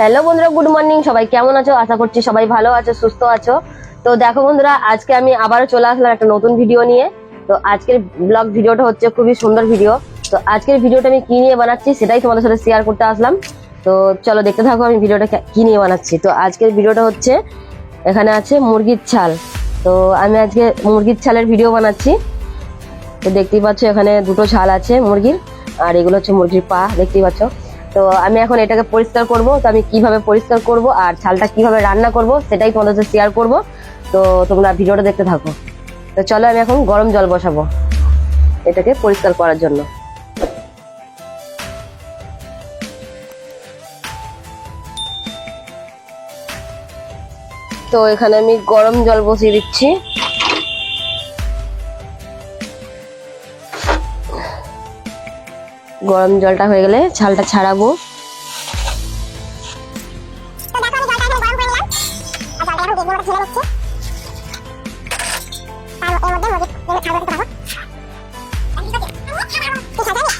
Hello বন্ধুরা, good morning. সবাই কেমন আছো? আশা করছি সবাই ভালো আছো, সুস্থ আছো। তো দেখো বন্ধুরা, আজকে আমি আবারও চলে আসলাম একটা নতুন ভিডিও নিয়ে। তো আজকের ব্লগ ভিডিওটা হচ্ছে খুবই সুন্দর ভিডিও। তো আজকের ভিডিওটা আমি কি নিয়ে বানাচ্ছি সেটাই তোমাদের সাথে শেয়ার করতে আসলাম। তো চলো দেখতে থাকো আমি ভিডিওটা কে- নিয়ে বানাচ্ছি। তো আজকের ভিডিওটা হচ্ছে, এখানে আছে মুরগির ছাল। তো আমি আজকে মুরগির ছালের ভিডিও বানাচ্ছি। তো দেখতেই পাচ্ছ এখানে দুটো ছাল আছে মুরগির, আর এগুলো হচ্ছে মুরগির পা, দেখতেই পাচ্ছ। তো আমি এখন এটাকে পরিষ্কার করব। তো আমি কীভাবে পরিষ্কার করব আর ছালটা কীভাবে রান্না করব সেটাই তোমাদের সাথে শেয়ার করব। তো তোমরা ভিডিওটা দেখতে থাকো। তো চলো আমি এখন গরম জল বসাবো এটাকে পরিষ্কার করার জন্য। তো এখানে আমি গরম জল বসিয়ে দিচ্ছি। গরম জলটা হয়ে গেলে ছালটা ছাড়াবো। তো দেখো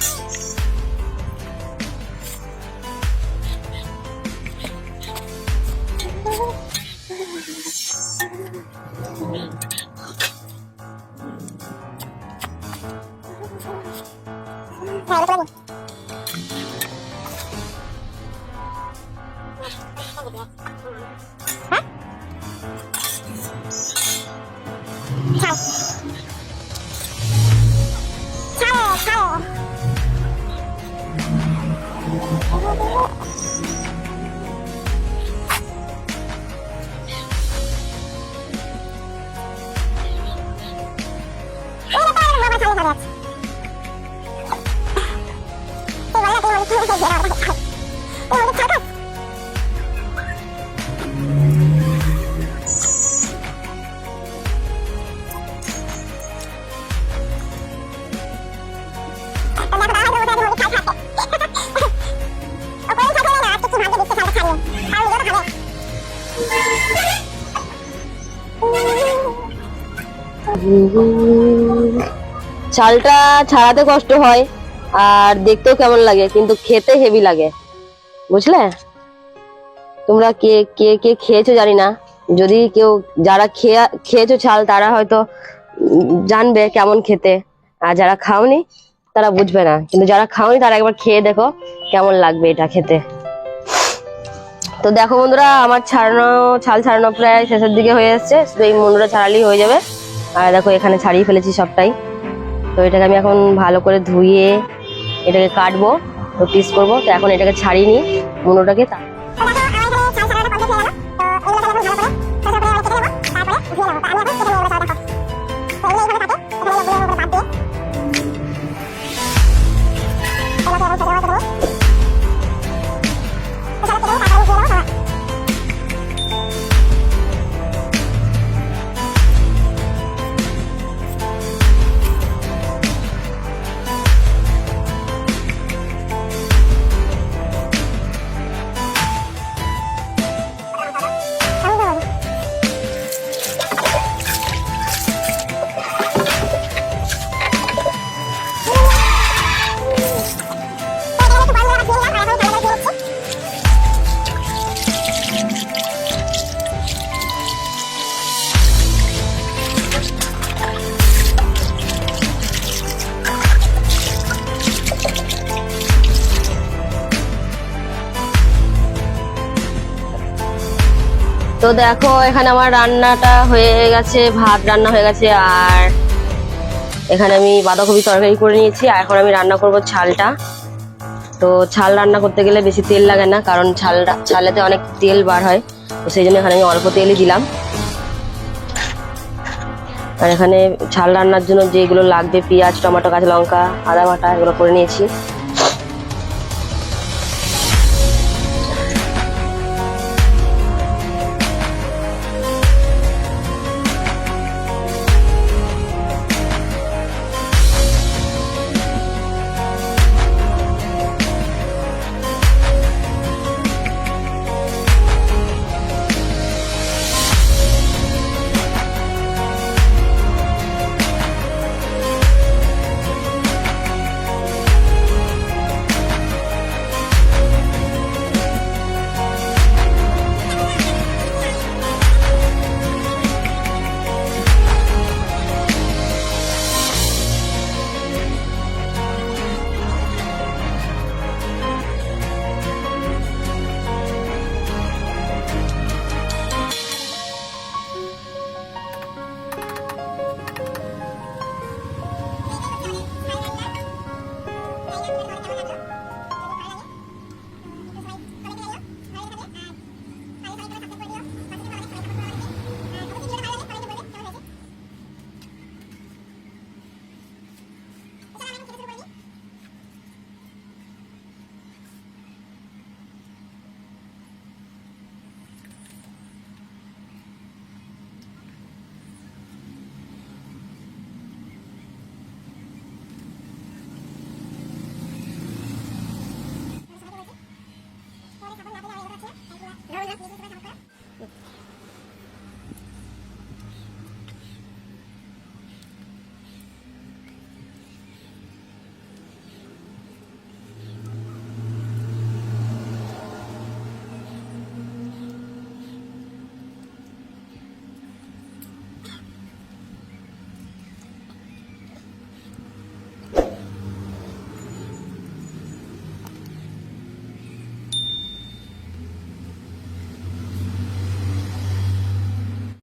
আমি জলটা এখানে গরম করে নিলাম আর জলটা এখন দেখব ছেলে চালটা ছাড়াতে কষ্ট হয়। আর দেখতেও কেমন লাগে, কিন্তু খেতে হেভি লাগে। বুঝলে? তোমরা কে কে কে খেয়েছো জানি না। যদি কেউ, যারা খেয়ে, খেয়েছো চাল তারা হয়তো জানবে কেমন খেতে। আর যারা খাওনি, তারা বুঝবে না। কিন্তু যারা খাওনি, তারা একবার খেয়ে দেখো কেমন লাগবে এটা খেতে। তো দেখো বন্ধুরা, আমার ছাড়ানো, ছাল ছাড়ানো প্রায় শেষের দিকে হয়ে এসছে। শুধু এই মুন্ডুটা ছাড়ালেই হয়ে যাবে। আর দেখো, এখানে ছাড়িয়ে ফেলেছি সবটাই। তো এটাকে আমি এখন ভালো করে ধুয়ে এটাকে কাটবো তো পিস করব। তো এখন এটাকে ছাড়িনি নিই। মুন্ডুটাকে তো দেখো, এখানে আমার রান্নাটা হয়ে গেছে, ভাত রান্না হয়ে গেছে, আর এখানে আমি বাঁধাকপি তরকারি করে নিয়েছি, আর এখন আমি রান্না করব ছালটা। তো ছাল রান্না করতে গেলে বেশি তেল লাগে না, কারণ ছাল ছালেতে অনেক তেল বার হয়, তো সেই জন্য এখানে আমি অল্প তেলই দিলাম। আর এখানে ছাল রান্নার জন্য যেগুলো লাগবে, পেঁয়াজ, টমেটো, কাঁচা লঙ্কা, আদা বাটা এগুলো করে নিয়েছি।